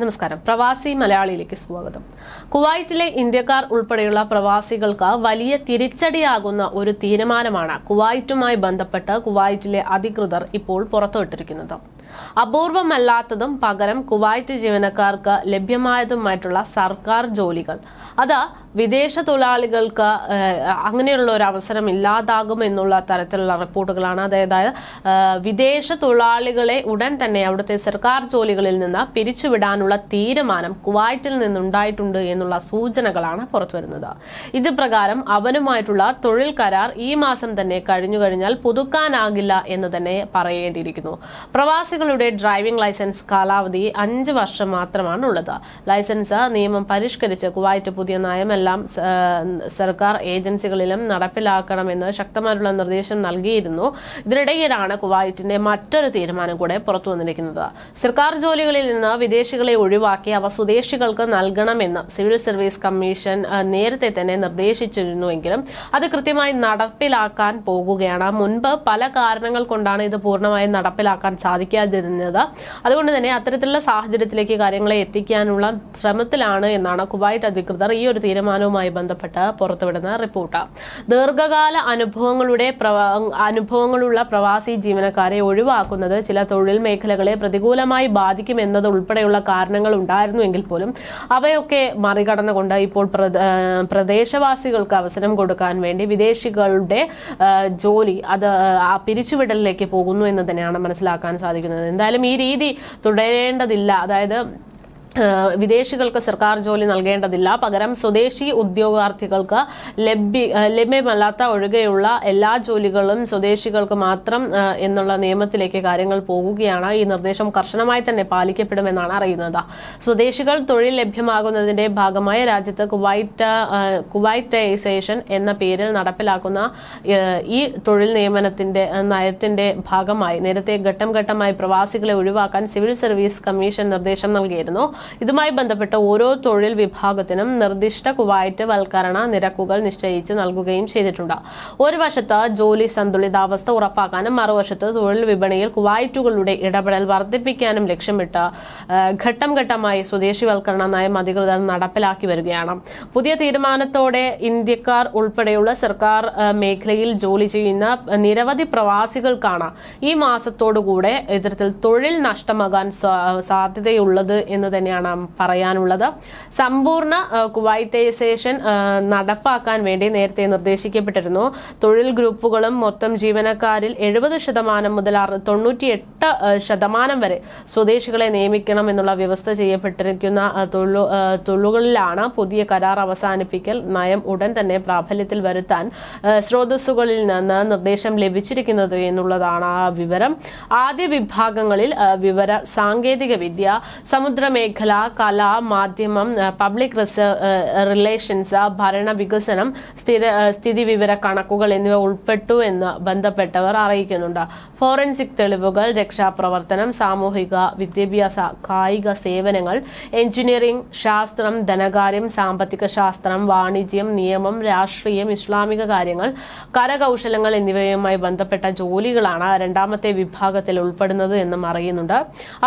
നമസ്കാരം. പ്രവാസി മലയാളിയിലേക്ക് സ്വാഗതം. കുവൈറ്റിലെ ഇന്ത്യക്കാർ ഉൾപ്പെടെയുള്ള പ്രവാസികൾക്ക് വലിയ തിരിച്ചടിയാകുന്ന ഒരു തീരുമാനമാണ് കുവൈറ്റുമായി ബന്ധപ്പെട്ട് കുവൈറ്റിലെ അധികൃതർ ഇപ്പോൾ പുറത്തുവിട്ടിരിക്കുന്നത്. അപൂർവമല്ലാത്തതും പകരം കുവൈറ്റ് ജീവനക്കാർക്ക് ലഭ്യമായതുമായിട്ടുള്ള സർക്കാർ ജോലികൾ. അത് വിദേശ തൊഴിലാളികൾക്ക് അങ്ങനെയുള്ള ഒരു അവസരം ഇല്ലാതാകും എന്നുള്ള തരത്തിലുള്ള റിപ്പോർട്ടുകളാണ്. അതായത് വിദേശ തൊഴിലാളികളെ ഉടൻ തന്നെ അവിടുത്തെ സർക്കാർ ജോലികളിൽ നിന്ന് പിരിച്ചുവിടാനുള്ള തീരുമാനം കുവൈറ്റിൽ നിന്നുണ്ടായിട്ടുണ്ട് എന്നുള്ള സൂചനകളാണ് പുറത്തുവരുന്നത്. ഇത് പ്രകാരം അവനുമായിട്ടുള്ള തൊഴിൽ കരാർ ഈ മാസം തന്നെ കഴിഞ്ഞു കഴിഞ്ഞാൽ പുതുക്കാനാകില്ല എന്ന് തന്നെ പറയേണ്ടിയിരിക്കുന്നു. പ്രവാസികളുടെ ഡ്രൈവിംഗ് ലൈസൻസ് കാലാവധി അഞ്ച് വർഷം മാത്രമാണ് ഉള്ളത് ലൈസൻസ് നിയമം പരിഷ്കരിച്ച് കുവൈറ്റ് പുതിയ നയമെല്ലാം സർക്കാർ ഏജൻസികളിലും നടപ്പിലാക്കണമെന്ന് ശക്തമായിട്ടുള്ള നിർദ്ദേശം നൽകിയിരുന്നു. ഇതിനിടയിലാണ് കുവൈറ്റിന്റെ മറ്റൊരു തീരുമാനം കൂടെ പുറത്തു വന്നിരിക്കുന്നത്. സർക്കാർ ജോലികളിൽ നിന്ന് വിദേശികളെ ഒഴിവാക്കി അവ സ്വദേശികൾക്ക് നൽകണമെന്ന് സിവിൽ സർവീസ് കമ്മീഷൻ നേരത്തെ തന്നെ നിർദ്ദേശിച്ചിരുന്നുവെങ്കിലും അത് കൃത്യമായി നടപ്പിലാക്കാൻ പോകുകയാണ്. മുൻപ് പല കാരണങ്ങൾ കൊണ്ടാണ് ഇത് പൂർണമായും നടപ്പിലാക്കാൻ സാധിക്കാതിരുന്നത് അതുകൊണ്ട് തന്നെ അത്തരത്തിലുള്ള സാഹചര്യത്തിലേക്ക് കാര്യങ്ങളെ എത്തിക്കാനുള്ള ശ്രമത്തിലാണ് എന്നാണ് കുവൈറ്റ് അധികൃതർ ഈ ഒരു തീരുമാനവുമായി ബന്ധപ്പെട്ട് പുറത്തുവിടുന്ന റിപ്പോർട്ട്. ദീർഘകാല അനുഭവങ്ങളുടെ അനുഭവങ്ങളുള്ള പ്രവാസി ജീവനക്കാരെ ഒഴിവാക്കുന്നത് ചില തൊഴിൽ മേഖലകളെ പ്രതികൂലമായി ബാധിക്കുമെന്നത് ഉൾപ്പെടെയുള്ള കാരണങ്ങൾ ഉണ്ടായിരുന്നുവെങ്കിൽ പോലും അവയൊക്കെ മറികടന്നുകൊണ്ട് ഇപ്പോൾ പ്രദേശവാസികൾക്ക് അവസരം കൊടുക്കാൻ വേണ്ടി വിദേശികളുടെ ജോലി അത് പിരിച്ചുവിടലിലേക്ക് പോകുന്നു എന്ന് തന്നെയാണ് മനസ്സിലാക്കാൻ സാധിക്കുന്നത്. എന്തായാലും ഈ രീതി തുടരേണ്ടതില്ല. അതായത് വിദേശികൾക്ക് സർക്കാർ ജോലി നൽകേണ്ടതില്ല. പകരം സ്വദേശി ഉദ്യോഗാർത്ഥികൾക്ക് ലഭ്യ ലഭ്യമല്ലാത്ത ഒഴികെയുള്ള എല്ലാ ജോലികളും സ്വദേശികൾക്ക് മാത്രം എന്നുള്ള നിയമത്തിലേക്ക് കാര്യങ്ങൾ പോകുകയാണ്. ഈ നിർദ്ദേശം കർശനമായി തന്നെ പാലിക്കപ്പെടുമെന്നാണ് അറിയുന്നത്. സ്വദേശികൾ തൊഴിൽ ലഭ്യമാകുന്നതിന്റെ ഭാഗമായി രാജ്യത്ത് കുവൈറ്റ് കുവൈറ്റൈസേഷൻ എന്ന പേരിൽ നടപ്പിലാക്കുന്ന ഈ തൊഴിൽ നിയമനത്തിന്റെ നയത്തിന്റെ ഭാഗമായി നേരത്തെ ഘട്ടം ഘട്ടമായി പ്രവാസികളെ ഒഴിവാക്കാൻ സിവിൽ സർവീസ് കമ്മീഷൻ നിർദ്ദേശം നൽകിയിരുന്നു. ഇതുമായി ബന്ധപ്പെട്ട് ഓരോ തൊഴിൽ വിഭാഗത്തിനും നിർദ്ദിഷ്ട കുവൈറ്റ് വൽക്കരണ നിരക്കുകൾ നിശ്ചയിച്ച് നൽകുകയും ചെയ്തിട്ടുണ്ട്. ഒരു വശത്ത് ജോലി സന്തുലിതാവസ്ഥ ഉറപ്പാക്കാനും മറുവശത്ത് തൊഴിൽ വിപണിയിൽ കുവൈറ്റുകളുടെ ഇടപെടൽ വർദ്ധിപ്പിക്കാനും ലക്ഷ്യമിട്ട് ഘട്ടം ഘട്ടമായി സ്വദേശിവൽക്കരണ നയം അധികൃതർ നടപ്പിലാക്കി വരികയാണ്. പുതിയ തീരുമാനത്തോടെ ഇന്ത്യക്കാർ ഉൾപ്പെടെയുള്ള സർക്കാർ മേഖലയിൽ ജോലി ചെയ്യുന്ന നിരവധി പ്രവാസികൾക്കാണ് ഈ മാസത്തോടുകൂടെ ഇത്തരത്തിൽ തൊഴിൽ നഷ്ടമാകാൻ സാധ്യതയുള്ളത് എന്ന് തന്നെയാണ് പറയാനുള്ളത്. സമ്പൂർണ കുവൈറ്റൈസേഷൻ നടപ്പാക്കാൻ വേണ്ടി നേരത്തെ നിർദ്ദേശിക്കപ്പെട്ടിരുന്നു. തൊഴിൽ ഗ്രൂപ്പുകളും മൊത്തം ജീവനക്കാരിൽ എഴുപത് ശതമാനം മുതൽ തൊണ്ണൂറ്റിയെട്ട് ശതമാനം വരെ സ്വദേശികളെ നിയമിക്കണം എന്നുള്ള വ്യവസ്ഥ ചെയ്യപ്പെട്ടിരിക്കുന്ന തൊഴിലു തൊഴിലുകളിലാണ് പുതിയ കരാർ അവസാനിപ്പിക്കൽ നയം ഉടൻ തന്നെ പ്രാബല്യത്തിൽ വരുത്താൻ സ്രോതസ്സുകളിൽ നിന്ന് നിർദ്ദേശം ലഭിച്ചിരിക്കുന്നത് എന്നുള്ളതാണ് ആ വിവരം. ആദ്യ വിഭാഗങ്ങളിൽ വിവര സാങ്കേതിക വിദ്യ സമുദ്രമേഖല കല മാധ്യമം പബ്ലിക് റിലേഷൻസ് ഭരണ വികസനം സ്ഥിര സ്ഥിതി വിവര കണക്കുകൾ എന്നിവ ഉൾപ്പെട്ടു എന്ന് ബന്ധപ്പെട്ടവർ അറിയിക്കുന്നുണ്ട്. ഫോറൻസിക് തെളിവുകൾ രക്ഷാപ്രവർത്തനം സാമൂഹിക വിദ്യാഭ്യാസ കായിക സേവനങ്ങൾ എഞ്ചിനീയറിംഗ് ശാസ്ത്രം ധനകാര്യം സാമ്പത്തിക ശാസ്ത്രം വാണിജ്യം നിയമം രാഷ്ട്രീയം ഇസ്ലാമിക കാര്യങ്ങൾ കരകൗശലങ്ങൾ എന്നിവയുമായി ബന്ധപ്പെട്ട ജോലികളാണ് രണ്ടാമത്തെ വിഭാഗത്തിൽ ഉൾപ്പെടുന്നത് എന്നും അറിയുന്നുണ്ട്.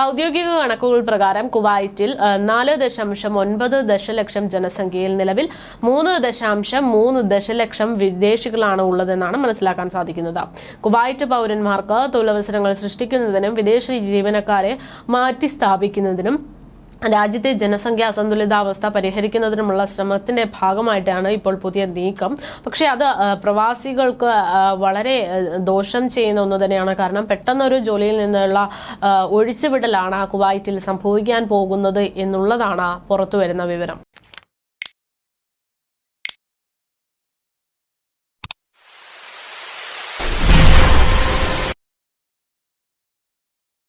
ഔദ്യോഗിക കണക്കുകൾ പ്രകാരം കുവൈറ്റിൽ ഏഹ്, നാല് ദശാംശം ഒൻപത് ദശലക്ഷം ജനസംഖ്യയിൽ നിലവിൽ മൂന്ന് ദശാംശം മൂന്ന് ദശലക്ഷം വിദേശികളാണ് ഉള്ളതെന്നാണ് മനസ്സിലാക്കാൻ സാധിക്കുന്നത്. കുവൈറ്റ് പൗരന്മാർക്ക് തൊഴിലവസരങ്ങൾ സൃഷ്ടിക്കുന്നതിനും വിദേശ ജീവനക്കാരെ മാറ്റി സ്ഥാപിക്കുന്നതിനും രാജ്യത്തെ ജനസംഖ്യ അസന്തുലിതാവസ്ഥ പരിഹരിക്കുന്നതിനുമുള്ള ശ്രമത്തിന്റെ ഭാഗമായിട്ടാണ് ഇപ്പോൾ പുതിയ നീക്കം. പക്ഷേ അത് പ്രവാസികൾക്ക് വളരെ ദോഷം ചെയ്യുന്ന ഒന്ന് തന്നെയാണ്. കാരണം പെട്ടെന്നൊരു ജോലിയിൽ നിന്നുള്ള ഒഴിച്ചുവിടലാണ് കുവൈറ്റിൽ സംഭവിക്കാൻ പോകുന്നത് എന്നുള്ളതാണ് പുറത്തു വരുന്ന വിവരം.